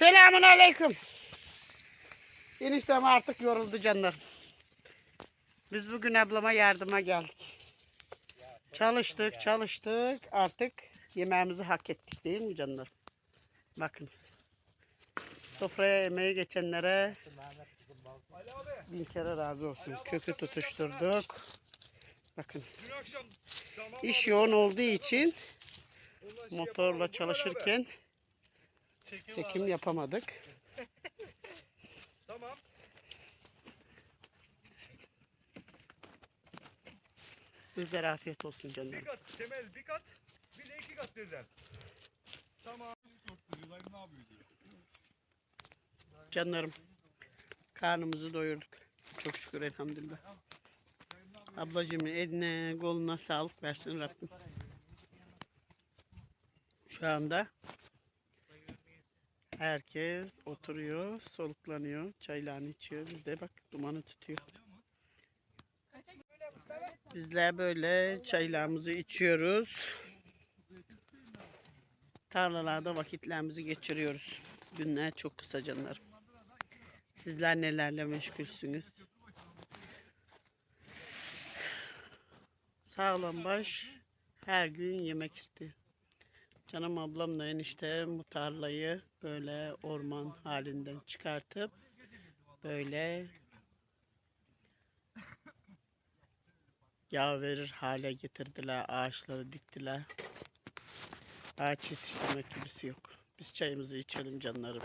Selamun aleyküm. Eniştem artık yoruldu canlarım. Biz bugün ablama yardıma geldik. Çalıştık, çalıştık. Artık yemeğimizi hak ettik değil mi canlarım? Bakınız. Sofraya yemeği geçenlere bin kere razı olsun. Kökü tutuşturduk. Bakınız. İş yoğun olduğu için motorla çalışırken çekim, çekim yapamadık. Tamam. Bizlere afiyet olsun Bir canlarım. kat temel bir kat. Bir de iki kat birden. Tamam. Canlarım. Karnımızı doyurduk. Çok şükür elhamdülillah. Ablacığımın eline koluna sağlık versin Rabbim. Şu anda herkes oturuyor, soluklanıyor, çaylarını içiyor. Biz de bak dumanı tutuyor. Bizler böyle çaylarımızı içiyoruz. Tarlalarda vakitlerimizi geçiriyoruz. Günler çok kısa canlarım. Sizler nelerle meşgulsünüz? Sağlam baş her gün yemek istiyor. Canım ablamla enişte bu tarlayı böyle orman halinden çıkartıp böyle yağ verir hale getirdiler. Ağaçları diktiler. Ağaç yetiştirmek gibisi yok. Biz çayımızı içelim canlarım.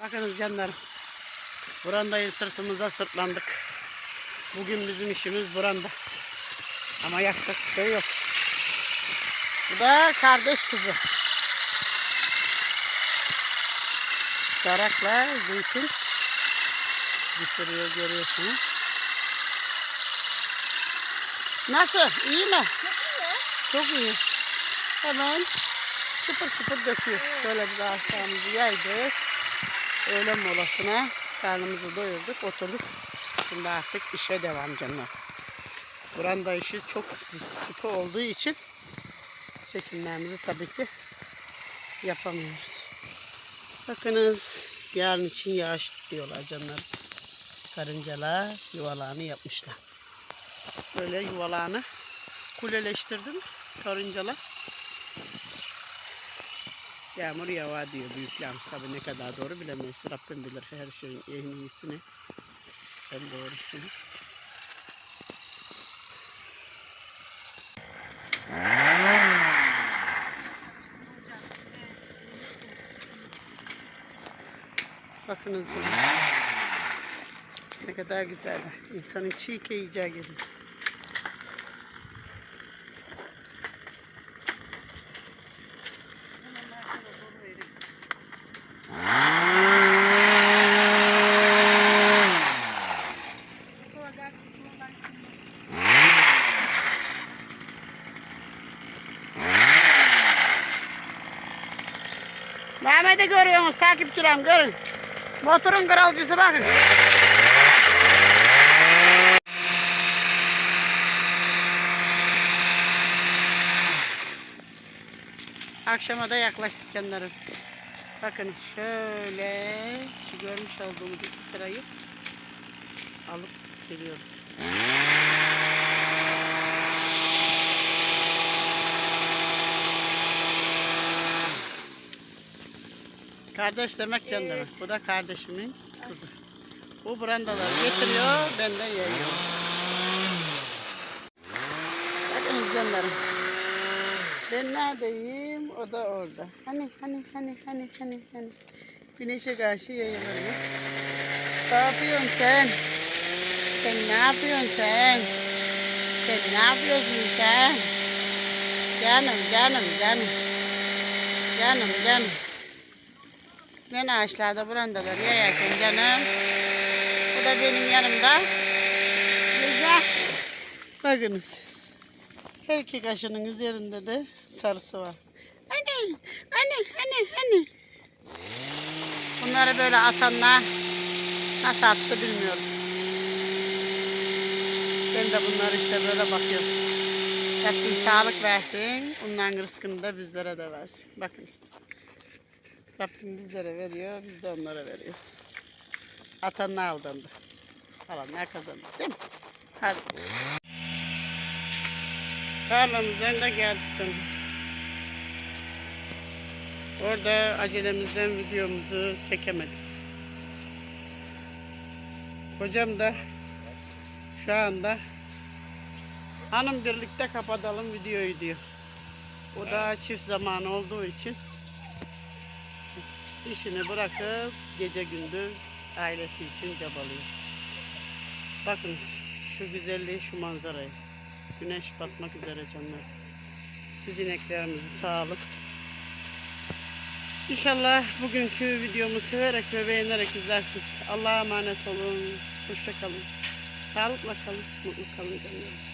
Bakınız canlarım. Burandayı sırtımıza sırtlandık. Bugün bizim işimiz buranda. Ama yapacak şey yok. Bu da kardeş kızı. Darakla zeytin düşürüyor görüyorsunuz. Nasıl? İyi mi? Çok iyi. Hemen sıfır sıfır döküyor. Şöyle bir ağaçlarımızı yaydık. Öğlen molasına karnımızı doyurduk, oturduk. Şimdi artık işe devam canlar. Buranda işi çok sıkı olduğu için çekimlerimizi tabii ki yapamıyoruz. Bakınız yarın için yağış diyorlar canlar. Karıncalar yuvalarını yapmışlar. Böyle yuvalarını kuleleştirdim karıncalar. Yağmur yağar diyor büyüklerimiz tabii ne kadar doğru bilemeyiz. Rabbim bilir her şeyin en iyisini, en doğrusunu. Bakınız. Ne kadar güzel. İnsanın çiğ yiyeceği gelir. Mehmet'i görüyorsunuz takipçilerim görün. Motorun kralıcısı bakın. Akşama da yaklaştık canlarım. Bakın şöyle şu görmüş olduğumuz iki sırayı alıp geliyoruz. Kardeş demek can demek. Bu da kardeşimin kızı. Bu brandaları getiriyor, ben de yayıyorum. Bakın canlarım. Ben neredeyim? O da orada. Hani hani hani hani hani hani. Güneşe karşı yayılırız. Ne yapıyorsun sen? Sen ne yapıyorsun sen? Sen ne yapıyorsun sen? Canım canım canım. Canım canım. Ben ağaçlarda burandalar yayarken canım. Bu da benim yanımda. Güzel. Bakınız. Her iki kaşının üzerinde de sarısı var. Anne, anne, anne, anne. Bunları böyle atanlar nasıl attı bilmiyoruz. Ben de bunları işte böyle bakıyorum. Rabbim sağlık versin. Onların rızkını da bizlere de versin. Bakınız. Rabbim bizlere veriyor, biz de onlara veriyoruz. Atan ne aldandı? Falan ne kazandı değil mi? Hadi. Tarlamızdan da geldik canım. Orada acelemizden videomuzu çekemedik. Hocam da şu anda hanım birlikte kapatalım videoyu diyor. O da çift zamanı olduğu için işini bırakıp gece gündüz ailesi için cabalıyor. Bakın şu güzelliği, şu manzarayı. Güneş batmak üzere canlar. Biz ineklerimizi sağlık. İnşallah bugünkü videomu severek ve beğenerek izlersiniz. Allah'a emanet olun. Hoşça kalın. Sağlıkla kalın. Mutlu kalın canlarım.